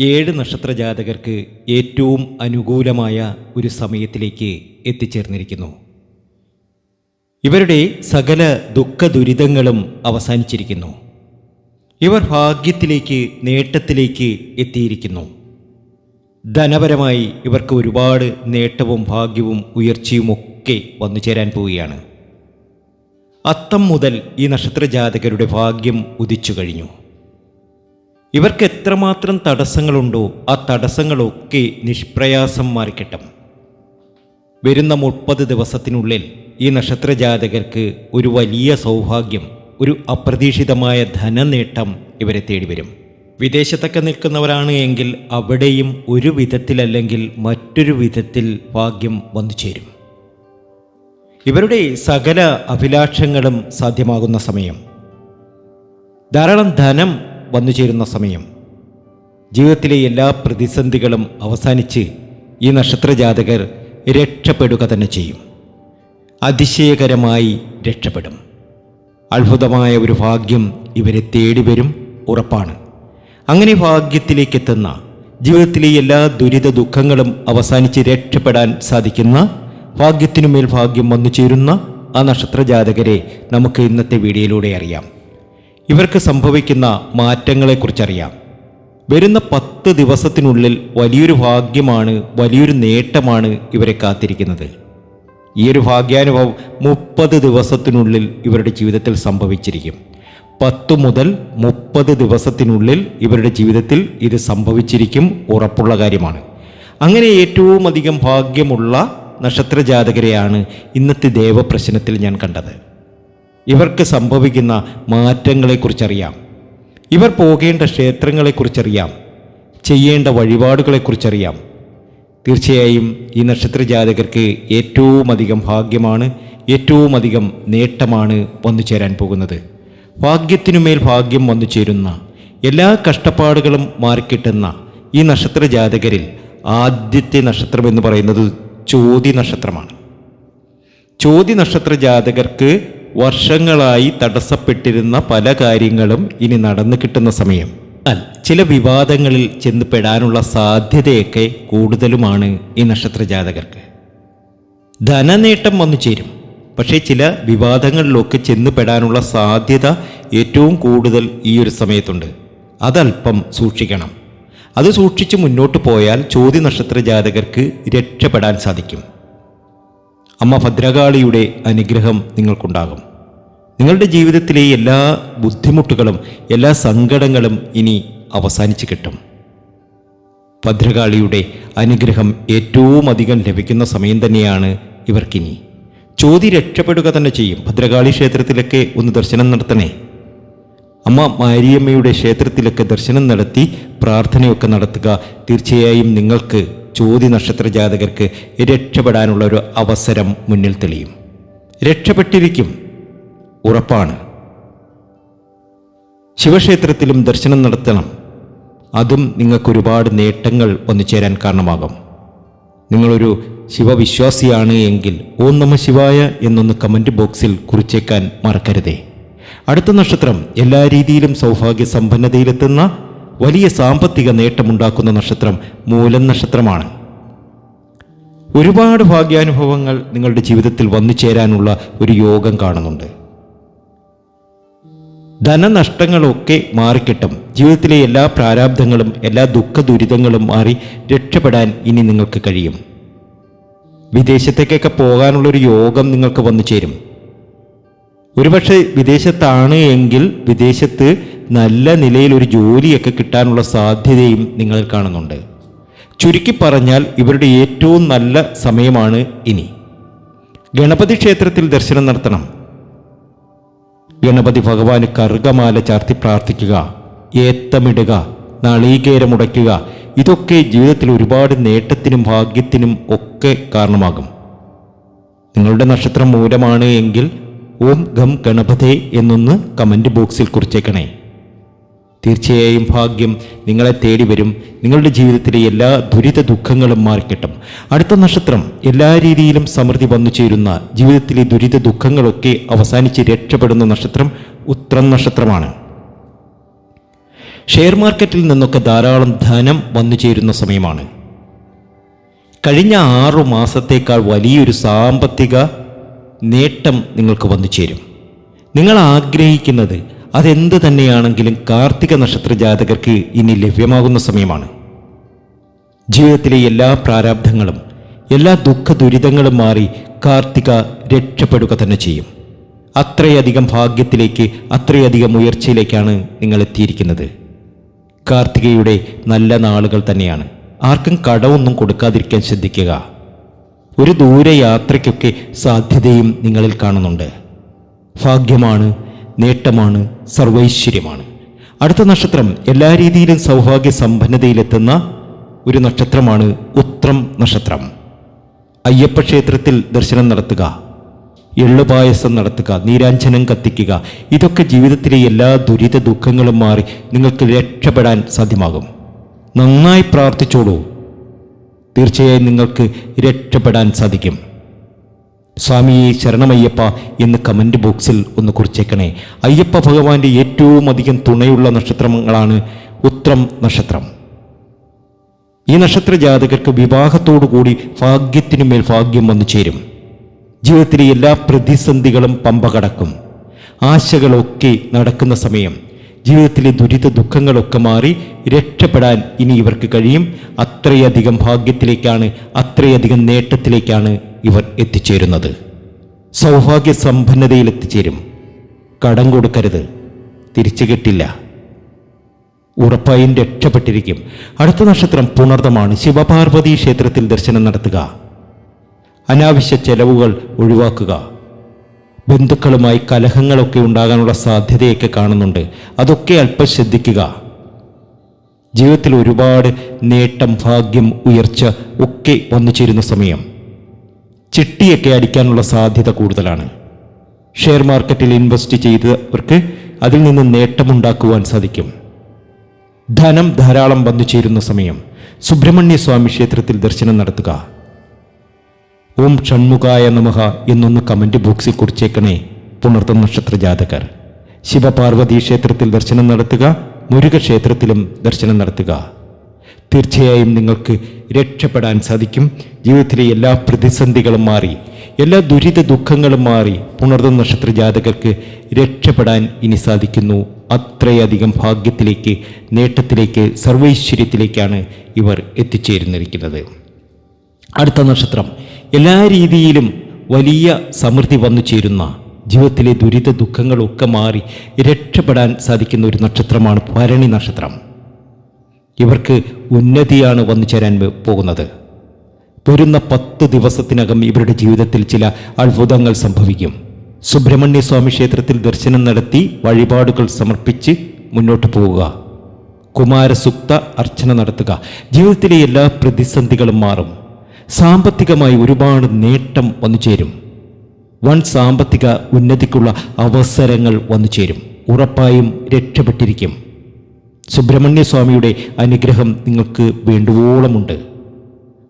ഏഴ് നക്ഷത്ര ജാതകർക്ക് ഏറ്റവും അനുകൂലമായ ഒരു സമയത്തിലേക്ക് എത്തിച്ചേർന്നിരിക്കുന്നു. ഇവരുടെ സകല ദുഃഖ ദുരിതങ്ങളും അവസാനിച്ചിരിക്കുന്നു. ഇവർ ഭാഗ്യത്തിലേക്ക് നേട്ടത്തിലേക്ക് എത്തിയിരിക്കുന്നു. ധനപരമായി ഇവർക്ക് ഒരുപാട് നേട്ടവും ഭാഗ്യവും ഉയർച്ചയും ഒക്കെ വന്നു ചേരാൻ പോവുകയാണ്. അത്തം മുതൽ ഈ നക്ഷത്ര ജാതകരുടെ ഭാഗ്യം ഉദിച്ചു കഴിഞ്ഞു. ഇവർക്ക് എത്രമാത്രം തടസ്സങ്ങളുണ്ടോ ആ തടസ്സങ്ങളൊക്കെ നിഷ്പ്രയാസം മാറിക്കിട്ടും. വരുന്ന മുപ്പത് ദിവസത്തിനുള്ളിൽ ഈ നക്ഷത്ര ജാതകർക്ക് ഒരു വലിയ സൗഭാഗ്യം ഒരു അപ്രതീക്ഷിതമായ ധനനേട്ടം ഇവരെ തേടി വരും വിദേശത്തൊക്കെ നിൽക്കുന്നവരാണ് എങ്കിൽ അവിടെയും ഒരു വിധത്തിലല്ലെങ്കിൽ മറ്റൊരു വിധത്തിൽ ഭാഗ്യം വന്നു ചേരും. ഇവരുടെ സകല അഭിലാഷങ്ങളും സാധ്യമാകുന്ന സമയം. ധാരാളം ധനം വന്നു ചേരുന്ന സമയം. ജീവിതത്തിലെ എല്ലാ പ്രതിസന്ധികളും അവസാനിച്ച് ഈ നക്ഷത്ര ജാതകർ രക്ഷപ്പെടുക തന്നെ ചെയ്യും. അതിശയകരമായി രക്ഷപ്പെടും. അത്ഭുതമായ ഒരു ഭാഗ്യം ഇവരെ തേടി വരും ഉറപ്പാണ്. അങ്ങനെ ഭാഗ്യത്തിലേക്ക് എത്തുന്ന ജീവിതത്തിലെ എല്ലാ ദുരിത ദുഃഖങ്ങളും അവസാനിച്ച് രക്ഷപ്പെടാൻ സാധിക്കുന്ന ഭാഗ്യത്തിനുമേൽ ഭാഗ്യം വന്നു ചേരുന്ന ആ നക്ഷത്രജാതകരെ നമുക്ക് ഇന്നത്തെ വീഡിയോയിലൂടെ അറിയാം. ഇവർക്ക് സംഭവിക്കുന്ന മാറ്റങ്ങളെക്കുറിച്ചറിയാം. വരുന്ന പത്ത് ദിവസത്തിനുള്ളിൽ വലിയൊരു ഭാഗ്യമാണ് വലിയൊരു നേട്ടമാണ് ഇവരെ കാത്തിരിക്കുന്നത്. ഈ ഒരു ഭാഗ്യാനുഭവം മുപ്പത് ദിവസത്തിനുള്ളിൽ ഇവരുടെ ജീവിതത്തിൽ സംഭവിച്ചിരിക്കും. പത്തു മുതൽ മുപ്പത് ദിവസത്തിനുള്ളിൽ ഇവരുടെ ജീവിതത്തിൽ ഇത് സംഭവിച്ചിരിക്കും ഉറപ്പുള്ള കാര്യമാണ്. അങ്ങനെ ഏറ്റവും അധികം ഭാഗ്യമുള്ള നക്ഷത്രജാതകരെയാണ് ഇന്നത്തെ ദേവപ്രശ്നത്തിൽ ഞാൻ കണ്ടത്. ഇവർക്ക് സംഭവിക്കുന്ന മാറ്റങ്ങളെക്കുറിച്ചറിയാം. ഇവർ പോകേണ്ട ക്ഷേത്രങ്ങളെക്കുറിച്ചറിയാം. ചെയ്യേണ്ട വഴിപാടുകളെക്കുറിച്ചറിയാം. തീർച്ചയായും ഈ നക്ഷത്ര ജാതകർക്ക് ഏറ്റവും അധികം ഭാഗ്യമാണ് ഏറ്റവും അധികം നേട്ടമാണ് വന്നു ചേരാൻ പോകുന്നത്. ഭാഗ്യത്തിനുമേൽ ഭാഗ്യം വന്നു ചേരുന്ന എല്ലാ കഷ്ടപ്പാടുകളും മാറിക്കിട്ടുന്ന ഈ നക്ഷത്ര ജാതകരിൽ ആദ്യത്തെ നക്ഷത്രം എന്ന് പറയുന്നത് ചോതി നക്ഷത്രമാണ്. ചോതി നക്ഷത്ര ജാതകർക്ക് വർഷങ്ങളായി തടസ്സപ്പെട്ടിരുന്ന പല കാര്യങ്ങളും ഇനി നടന്നു കിട്ടുന്ന സമയം. എന്നാൽ ചില വിവാദങ്ങളിൽ ചെന്ന് പെടാനുള്ള സാധ്യതയൊക്കെ കൂടുതലുമാണ് ഈ നക്ഷത്ര ജാതകർക്ക്. ധനനേട്ടം വന്നു ചേരും. പക്ഷേ ചില വിവാദങ്ങളിലൊക്കെ ചെന്ന് പെടാനുള്ള സാധ്യത ഏറ്റവും കൂടുതൽ ഈ ഒരു സമയത്തുണ്ട്. അതല്പം സൂക്ഷിക്കണം. അത് സൂക്ഷിച്ച് മുന്നോട്ട് പോയാൽ ചോദ്യ നക്ഷത്ര ജാതകർക്ക് രക്ഷപ്പെടാൻ സാധിക്കും. അമ്മ ഭദ്രകാളിയുടെ അനുഗ്രഹം നിങ്ങൾക്കുണ്ടാകും. നിങ്ങളുടെ ജീവിതത്തിലെ എല്ലാ ബുദ്ധിമുട്ടുകളും എല്ലാ സങ്കടങ്ങളും ഇനി അവസാനിച്ച് കിട്ടും. ഭദ്രകാളിയുടെ അനുഗ്രഹം ഏറ്റവും അധികം ലഭിക്കുന്ന സമയം തന്നെയാണ് ഇവർക്കിനി. ചോതി രക്ഷപ്പെടുക തന്നെ ചെയ്യും. ഭദ്രകാളി ക്ഷേത്രത്തിലൊക്കെ ഒന്ന് ദർശനം നടത്തണേ. അമ്മ മാരിയമ്മയുടെ ക്ഷേത്രത്തിലൊക്കെ ദർശനം നടത്തി പ്രാർത്ഥനയൊക്കെ നടത്തുക തീർച്ചയായും നിങ്ങൾക്ക് ചോതി നക്ഷത്ര ജാതകർക്ക് രക്ഷപ്പെടാനുള്ള ഒരു അവസരം മുന്നിൽ തെളിയും. രക്ഷപ്പെട്ടിരിക്കും. ഉറപ്പാണ്. ശിവക്ഷേത്രത്തിലും ദർശനം നടത്തണം. അതും നിങ്ങൾക്കൊരുപാട് നേട്ടങ്ങൾ വന്നു ചേരാൻ കാരണമാകും. നിങ്ങളൊരു ശിവവിശ്വാസിയാണ് എങ്കിൽ ഓം നമ ശിവായ എന്നൊന്ന് കമന്റ് ബോക്സിൽ കുറിച്ചേക്കാൻ മറക്കരുതേ. അടുത്ത നക്ഷത്രം എല്ലാ രീതിയിലും സൗഭാഗ്യ സമ്പന്നതയിലെത്തുന്ന വലിയ സാമ്പത്തിക നേട്ടമുണ്ടാക്കുന്ന നക്ഷത്രം മൂലം നക്ഷത്രമാണ്. ഒരുപാട് ഭാഗ്യാനുഭവങ്ങൾ നിങ്ങളുടെ ജീവിതത്തിൽ വന്നു ചേരാനുള്ള ഒരു യോഗം കാണുന്നുണ്ട്. ധനനഷ്ടങ്ങളൊക്കെ മാറിക്കിട്ടും. ജീവിതത്തിലെ എല്ലാ പ്രാരാബ്ധങ്ങളും എല്ലാ ദുഃഖ ദുരിതങ്ങളും മാറി രക്ഷപ്പെടാൻ ഇനി നിങ്ങൾക്ക് കഴിയും. വിദേശത്തേക്കൊക്കെ പോകാനുള്ളൊരു യോഗം നിങ്ങൾക്ക് വന്നു ചേരും. ഒരുപക്ഷെ വിദേശത്താണ് എങ്കിൽ വിദേശത്ത് നല്ല നിലയിൽ ഒരു ജോലിയൊക്കെ കിട്ടാനുള്ള സാധ്യതയും നിങ്ങൾ കാണുന്നുണ്ട്. ചുരുക്കി പറഞ്ഞാൽ ഇവരുടെ ഏറ്റവും നല്ല സമയമാണ് ഇനി. ഗണപതി ക്ഷേത്രത്തിൽ ദർശനം നടത്തണം. ഗണപതി ഭഗവാന് കറുകമാല ചാർത്തി പ്രാർത്ഥിക്കുക ഏത്തമിടുക നളീകേരമുടയ്ക്കുക ഇതൊക്കെ ജീവിതത്തിൽ ഒരുപാട് നേട്ടത്തിനും ഭാഗ്യത്തിനും ഒക്കെ കാരണമാകും. നിങ്ങളുടെ നക്ഷത്രം മൂലമാണ് എങ്കിൽ ഓം ഗം ഗണപതേ എന്നൊന്ന് കമന്റ് ബോക്സിൽ കുറിച്ചേക്കണേ. തീർച്ചയായും ഭാഗ്യം നിങ്ങളെ തേടി വരും. നിങ്ങളുടെ ജീവിതത്തിലെ എല്ലാ ദുരിത ദുഃഖങ്ങളും മാറിക്കിട്ടും. അടുത്ത നക്ഷത്രം എല്ലാ രീതിയിലും സമൃദ്ധി വന്നു ചേരുന്ന ജീവിതത്തിലെ ദുരിത ദുഃഖങ്ങളൊക്കെ അവസാനിച്ച് രക്ഷപ്പെടുന്ന നക്ഷത്രം ഉത്രം നക്ഷത്രമാണ്. ഷെയർ മാർക്കറ്റിൽ നിന്നൊക്കെ ധാരാളം ധനം വന്നു ചേരുന്ന സമയമാണ്. കഴിഞ്ഞ ആറു മാസത്തേക്കാൾ വലിയൊരു സാമ്പത്തിക നേട്ടം നിങ്ങൾക്ക് വന്നു ചേരും. നിങ്ങൾ ആഗ്രഹിക്കുന്നത് അതെന്ത് തന്നെയാണെങ്കിലും കാർത്തിക നക്ഷത്ര ജാതകർക്ക് ഇനി ലഭ്യമാകുന്ന സമയമാണ്. ജീവിതത്തിലെ എല്ലാ പ്രാരാബ്ധങ്ങളും എല്ലാ ദുഃഖ ദുരിതങ്ങളും മാറി കാർത്തിക രക്ഷപ്പെടുക തന്നെ ചെയ്യും. അത്രയധികം ഭാഗ്യത്തിലേക്ക് അത്രയധികം ഉയർച്ചയിലേക്കാണ് നിങ്ങൾ എത്തിയിരിക്കുന്നത്. കാർത്തികയുടെ നല്ല നാളുകൾ തന്നെയാണ്. ആർക്കും കടമൊന്നും കൊടുക്കാതിരിക്കാൻ ശ്രദ്ധിക്കുക. ഒരു ദൂരയാത്രയ്ക്കൊക്കെ സാധ്യതയും നിങ്ങളിൽ കാണുന്നുണ്ട്. ഭാഗ്യമാണ് നേട്ടമാണ് സർവൈശ്വര്യമാണ്. അടുത്ത നക്ഷത്രം എല്ലാ രീതിയിലും സൗഭാഗ്യ സമ്പന്നതയിലെത്തുന്ന ഒരു നക്ഷത്രമാണ് ഉത്രം നക്ഷത്രം. അയ്യപ്പ ക്ഷേത്രത്തിൽ ദർശനം നടത്തുക എള്ളുപായസം നടത്തുക നീരാഞ്ജനം കത്തിക്കുക ഇതൊക്കെ ജീവിതത്തിലെ എല്ലാ ദുരിത ദുഃഖങ്ങളും മാറി നിങ്ങൾക്ക് രക്ഷപ്പെടാൻ സാധ്യമാകും. നന്നായി പ്രാർത്ഥിച്ചോളൂ. തീർച്ചയായും നിങ്ങൾക്ക് രക്ഷപ്പെടാൻ സാധിക്കും. സ്വാമിയെ ശരണമയ്യപ്പ എന്ന് കമന്റ് ബോക്സിൽ ഒന്ന് കുറിച്ചേക്കണേ. അയ്യപ്പ ഭഗവാന്റെ ഏറ്റവും അധികം തുണയുള്ള നക്ഷത്രങ്ങളാണ് ഉത്രം നക്ഷത്രം. ഈ നക്ഷത്ര ജാതകർക്ക് വിവാഹത്തോടുകൂടി ഭാഗ്യത്തിനുമേൽ ഭാഗ്യം വന്നു ചേരും. ജീവിതത്തിലെ എല്ലാ പ്രതിസന്ധികളും പമ്പ കടക്കും. ആശകളൊക്കെ നടക്കുന്ന സമയം. ജീവിതത്തിലെ ദുരിത ദുഃഖങ്ങളൊക്കെ മാറി രക്ഷപ്പെടാൻ ഇനി ഇവർക്ക് കഴിയും. അത്രയധികം ഭാഗ്യത്തിലേക്കാണ് അത്രയധികം നേട്ടത്തിലേക്കാണ് ഇവർ എത്തിച്ചേരുന്നത്. സൗഭാഗ്യ സമ്പന്നതയിൽ എത്തിച്ചേരും. കടം കൊടുക്കരുത്. തിരിച്ചു കിട്ടില്ല. ഉറപ്പായും രക്ഷപ്പെട്ടിരിക്കും. അടുത്ത നക്ഷത്രം പുണർദമാണ് ശിവപാർവതി ക്ഷേത്രത്തിൽ ദർശനം നടത്തുക. അനാവശ്യ ചെലവുകൾ ഒഴിവാക്കുക. ബന്ധുക്കളുമായി കലഹങ്ങളൊക്കെ ഉണ്ടാകാനുള്ള സാധ്യതയൊക്കെ കാണുന്നുണ്ട്. അതൊക്കെ അല്പം ശ്രദ്ധിക്കുക. ജീവിതത്തിൽ ഒരുപാട് നേട്ടം ഭാഗ്യം ഉയർച്ച ഒക്കെ വന്നു ചേരുന്ന സമയം. ചിട്ടിയൊക്കെ അടിക്കാനുള്ള സാധ്യത കൂടുതലാണ്. ഷെയർ മാർക്കറ്റിൽ ഇൻവെസ്റ്റ് ചെയ്തവർക്ക് അതിൽ നിന്ന് നേട്ടമുണ്ടാക്കുവാൻ സാധിക്കും. ധനം ധാരാളം വന്നു ചേരുന്ന സമയം. സുബ്രഹ്മണ്യ സ്വാമി ക്ഷേത്രത്തിൽ ദർശനം നടത്തുക. ഓം ഷൺമുഖായ നമഃ എന്നൊന്ന് കമന്റ് ബോക്സിൽ കുറിച്ചേക്കണേ. പുണർത്ത നക്ഷത്ര ജാതകർ ശിവപാർവതി ക്ഷേത്രത്തിൽ ദർശനം നടത്തുക മുരുക ക്ഷേത്രത്തിലും ദർശനം നടത്തുക. തീർച്ചയായും നിങ്ങൾക്ക് രക്ഷപ്പെടാൻ സാധിക്കും. ജീവിതത്തിലെ എല്ലാ പ്രതിസന്ധികളും മാറി എല്ലാ ദുരിത ദുഃഖങ്ങളും മാറി പുണർന്ന നക്ഷത്ര ജാതകർക്ക് രക്ഷപ്പെടാൻ ഇനി സാധിക്കുന്നു. അത്രയധികം ഭാഗ്യത്തിലേക്ക് നേട്ടത്തിലേക്ക് സർവൈശ്വര്യത്തിലേക്കാണ് ഇവർ എത്തിച്ചേരുന്നിരിക്കുന്നത്. അടുത്ത നക്ഷത്രം. എല്ലാ രീതിയിലും വലിയ സമൃദ്ധി വന്നു ചേരുന്ന ജീവിതത്തിലെ ദുരിത ദുഃഖങ്ങളൊക്കെ മാറി രക്ഷപ്പെടാൻ സാധിക്കുന്ന ഒരു നക്ഷത്രമാണ് ഭരണി നക്ഷത്രം. ഇവർക്ക് ഉന്നതിയാണ് വന്നു ചേരാൻ പോകുന്നത്. വരുന്ന പത്ത് ദിവസത്തിനകം ഇവരുടെ ജീവിതത്തിൽ ചില അത്ഭുതങ്ങൾ സംഭവിക്കും. സുബ്രഹ്മണ്യ സ്വാമി ക്ഷേത്രത്തിൽ ദർശനം നടത്തി വഴിപാടുകൾ സമർപ്പിച്ച് മുന്നോട്ട് പോവുക. കുമാരസുക്ത അർച്ചന നടത്തുക. ജീവിതത്തിലെ എല്ലാ പ്രതിസന്ധികളും മാറും. സാമ്പത്തികമായി ഒരുപാട് നേട്ടം വന്നു ചേരും. വൻ സാമ്പത്തിക ഉന്നതിക്കുള്ള അവസരങ്ങൾ വന്നു ചേരും. ഉറപ്പായും രക്ഷപ്പെട്ടിരിക്കും. സുബ്രഹ്മണ്യ സ്വാമിയുടെ അനുഗ്രഹം നിങ്ങൾക്ക് വേണ്ടുവോളമുണ്ട്.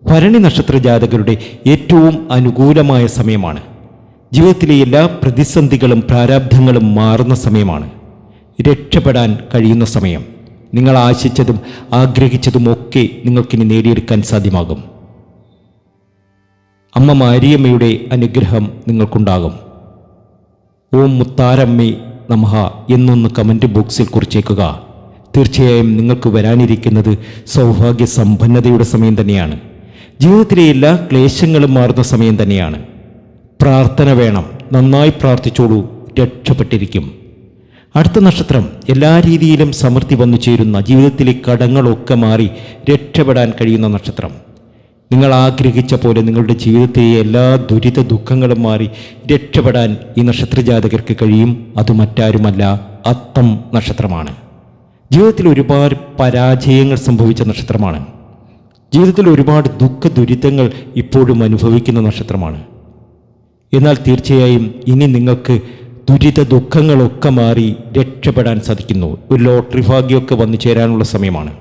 ഭരണി നക്ഷത്ര ജാതകരുടെ ഏറ്റവും അനുകൂലമായ സമയമാണ്. ജീവിതത്തിലെ എല്ലാ പ്രതിസന്ധികളും പ്രാരാബ്ധങ്ങളും മാറുന്ന സമയമാണ്. രക്ഷപ്പെടാൻ കഴിയുന്ന സമയം. നിങ്ങൾ ആശിച്ചതും ആഗ്രഹിച്ചതുമൊക്കെ നിങ്ങൾക്കിനി നേടിയെടുക്കാൻ സാധ്യമാകും. അമ്മ മാരിയമ്മയുടെ അനുഗ്രഹം നിങ്ങൾക്കുണ്ടാകും. ഓം മുത്താരമ്മി നമഹ എന്നൊന്ന് കമന്റ് ബോക്സിൽ കുറിച്ചേക്കുക. തീർച്ചയായും നിങ്ങൾക്ക് വരാനിരിക്കുന്നത് സൗഭാഗ്യ സമ്പന്നതയുടെ സമയം തന്നെയാണ്. ജീവിതത്തിലെ എല്ലാ ക്ലേശങ്ങളും മാറുന്ന സമയം തന്നെയാണ്. പ്രാർത്ഥന വേണം. നന്നായി പ്രാർത്ഥിച്ചോളൂ. രക്ഷപ്പെട്ടിരിക്കും. അടുത്ത നക്ഷത്രം എല്ലാ രീതിയിലും സമൃദ്ധി വന്നു ചേരുന്ന ജീവിതത്തിലെ കടങ്ങളൊക്കെ മാറി രക്ഷപ്പെടാൻ കഴിയുന്ന നക്ഷത്രം. നിങ്ങൾ ആഗ്രഹിച്ച പോലെ നിങ്ങളുടെ ജീവിതത്തിലെ എല്ലാ ദുരിത ദുഃഖങ്ങളും മാറി രക്ഷപ്പെടാൻ ഈ നക്ഷത്രജാതകർക്ക് കഴിയും. അത് മറ്റാരുമല്ല അത്തം നക്ഷത്രമാണ്. ജീവിതത്തിൽ ഒരുപാട് പരാജയങ്ങൾ സംഭവിച്ച നക്ഷത്രമാണ്. ജീവിതത്തിൽ ഒരുപാട് ദുഃഖ ദുരിതങ്ങൾ ഇപ്പോഴും അനുഭവിക്കുന്ന നക്ഷത്രമാണ്. എന്നാൽ തീർച്ചയായും ഇനി നിങ്ങൾക്ക് ദുരിത ദുഃഖങ്ങളൊക്കെ മാറി രക്ഷപ്പെടാൻ സാധിക്കുന്നു. ഒരു ലോട്ടറി ഭാഗ്യമൊക്കെ വന്നു ചേരാനുള്ള സമയമാണ്.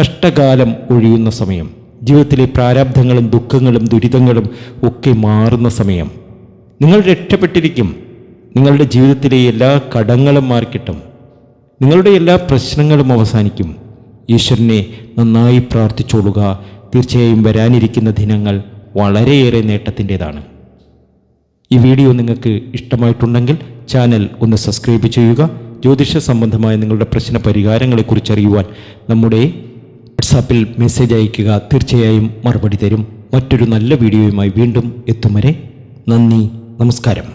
കഷ്ടകാലം ഒഴിയുന്ന സമയം. ജീവിതത്തിലെ പ്രാരാബ്ധങ്ങളും ദുഃഖങ്ങളും ദുരിതങ്ങളും ഒക്കെ മാറുന്ന സമയം. നിങ്ങൾ രക്ഷപ്പെട്ടിരിക്കും. നിങ്ങളുടെ ജീവിതത്തിലെ എല്ലാ കടങ്ങളും മാറിക്കിട്ടും. നിങ്ങളുടെ എല്ലാ പ്രശ്നങ്ങളും അവസാനിക്കും. ഈശ്വരനെ നന്നായി പ്രാർത്ഥിച്ചോളുക. തീർച്ചയായും വരാനിരിക്കുന്ന ദിനങ്ങൾ വളരെയേറെ നേട്ടത്തിന്റെതാണ്. ഈ വീഡിയോ നിങ്ങൾക്ക് ഇഷ്ടമായിട്ടുണ്ടെങ്കിൽ ചാനൽ ഒന്ന് സബ്സ്ക്രൈബ് ചെയ്യുക. ജ്യോതിഷ സംബന്ധമായ നിങ്ങളുടെ പ്രശ്ന പരിഹാരങ്ങളെക്കുറിച്ച് അറിയുവാൻ നമ്മുടെ വാട്സാപ്പിൽ മെസ്സേജ് അയയ്ക്കുക. തീർച്ചയായും മറുപടി തരും. മറ്റൊരു നല്ല വീഡിയോയുമായി വീണ്ടും എത്തും വരെ നന്ദി നമസ്കാരം.